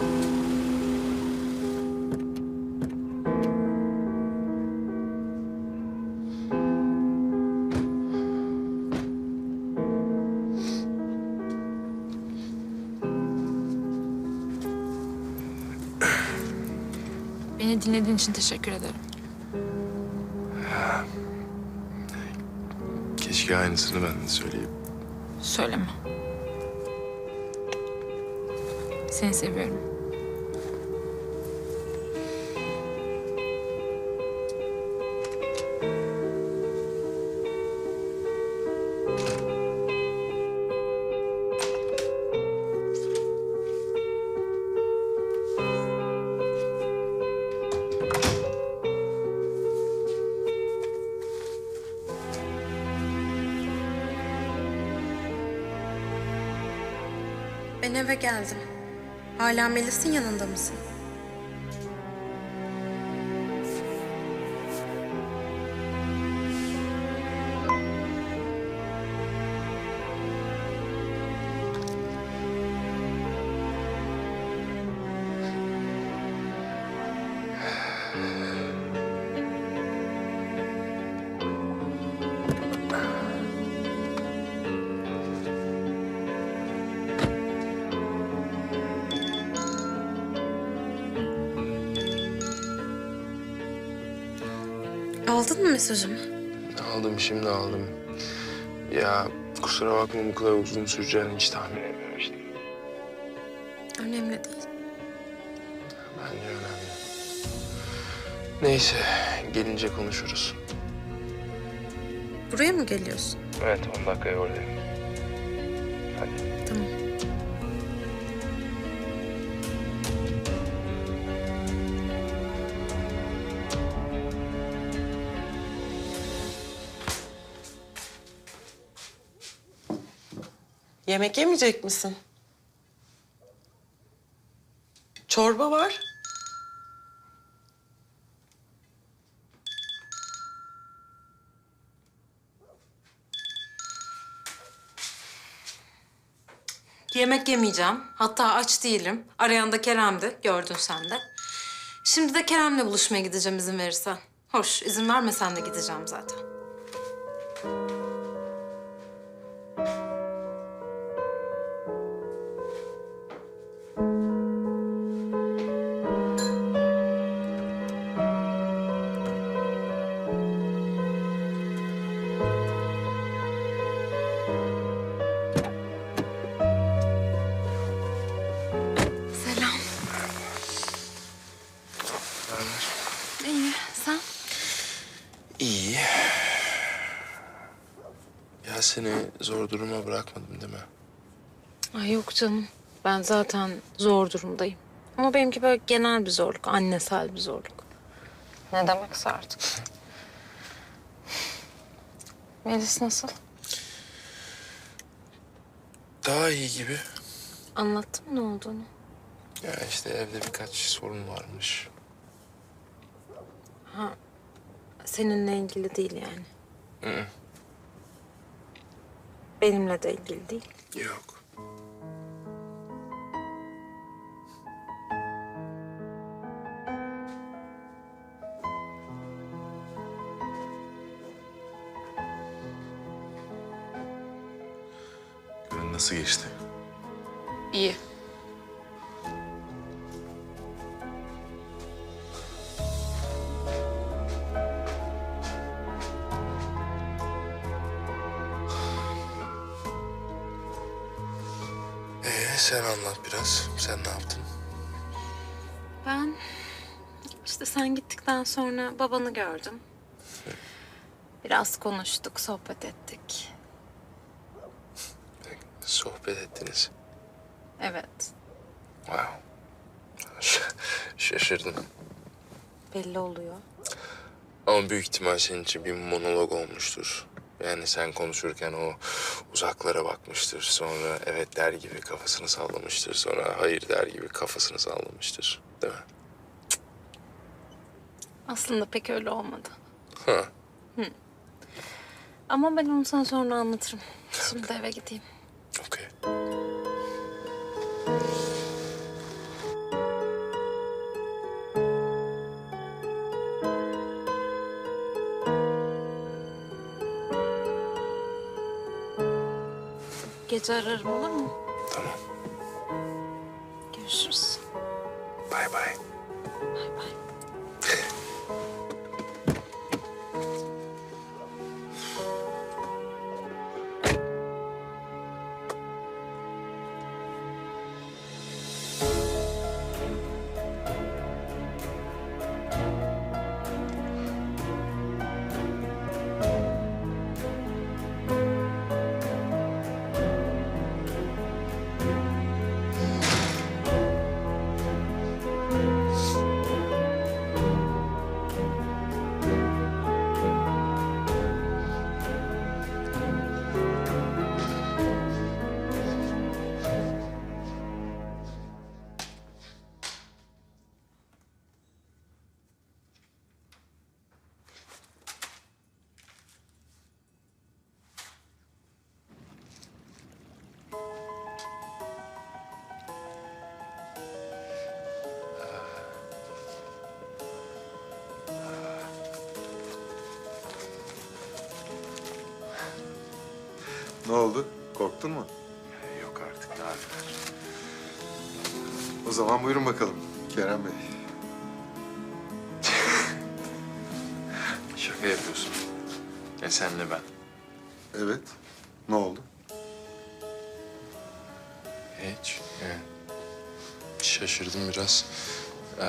Beni dinlediğin için teşekkür ederim. Keşke aynısını ben de söyleyeyim. Söyleme. Seni seviyorum. Ben eve geldim. Hala Melis'in yanında mısın? Aldın mı mesajımı? Aldım şimdi aldım. Ya kusura bakma bu kadar uzun süreceğini hiç tahmin etmemiştim. Önemli değil. Bence önemli. Neyse gelince konuşuruz. Buraya mı geliyorsun? Evet 10 dakikaya oradayım. Hadi. Yemek yemeyecek misin? Çorba var. Yemek yemeyeceğim. Hatta aç değilim. Arayan da Kerem'di. Gördün sen de. Şimdi de Kerem'le buluşmaya gideceğim izin verirsen. Hoş, izin vermesen de gideceğim zaten. Ya seni zor duruma bırakmadım değil mi? Ay yok canım. Ben zaten zor durumdayım. Ama benimki böyle genel bir zorluk, annesel bir zorluk. Ne demekse artık. Melis nasıl? Daha iyi gibi. Anlattın mı ne olduğunu? Ya işte evde birkaç sorun varmış. Seninle ilgili değil yani. Hı. Benimle de ilgili değil. Yok. Gün nasıl geçti? İyi. Sen anlat biraz. Sen ne yaptın? Ben işte sen gittikten sonra babanı gördüm. Biraz konuştuk, sohbet ettik. Sohbet ettiniz. Evet, Wow. Şaşırdım. belli oluyor. Ama büyük ihtimal senin için bir monolog olmuştur. Yani sen konuşurken o uzaklara bakmıştır. Sonra evet der gibi kafasını sallamıştır. Sonra hayır der gibi kafasını sallamıştır. Değil mi? Aslında pek öyle olmadı. Ha. Ama ben onu sana sonra anlatırım. Şimdi eve gideyim. Gece ararım olur mu? Tamam. Görüşürüz. Bay bay. Ne oldu? Korktun mu? Yok artık neler. O zaman buyurun bakalım Kerem Bey. Şaka yapıyorsun. Ya senle ben. Evet. Ne oldu? Hiç. Yani şaşırdım biraz. Ee,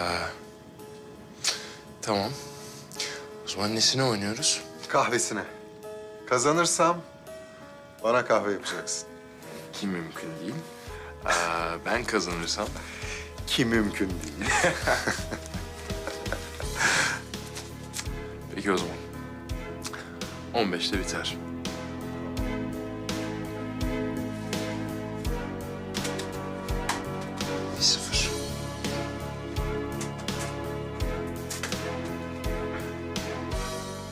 tamam. O zaman nesine oynuyoruz? Kahvesine. Kazanırsam bana kahve yapacaksın. Ki mümkün değil. Ee, ben kazanırsam Ki mümkün değil. Peki o zaman. 15'te biter. Bir sıfır.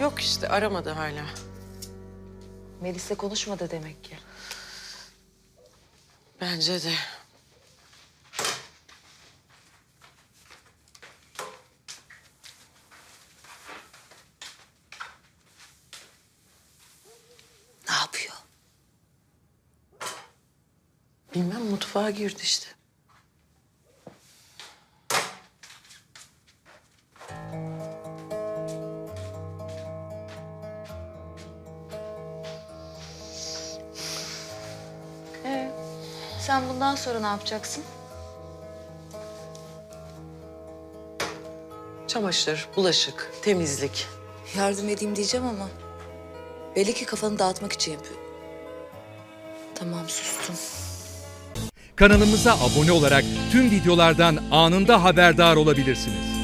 Yok işte aramadı hala. Melis'le konuşmadı demek ki. Bence de. Ne yapıyor? Bilmem mutfağa girdi işte. Sen bundan sonra ne yapacaksın? Çamaşır, bulaşık, temizlik. Yardım edeyim diyeceğim ama... ...belli ki kafanı dağıtmak için yapıyor. Tamam sustum. Kanalımıza abone olarak tüm videolardan anında haberdar olabilirsiniz.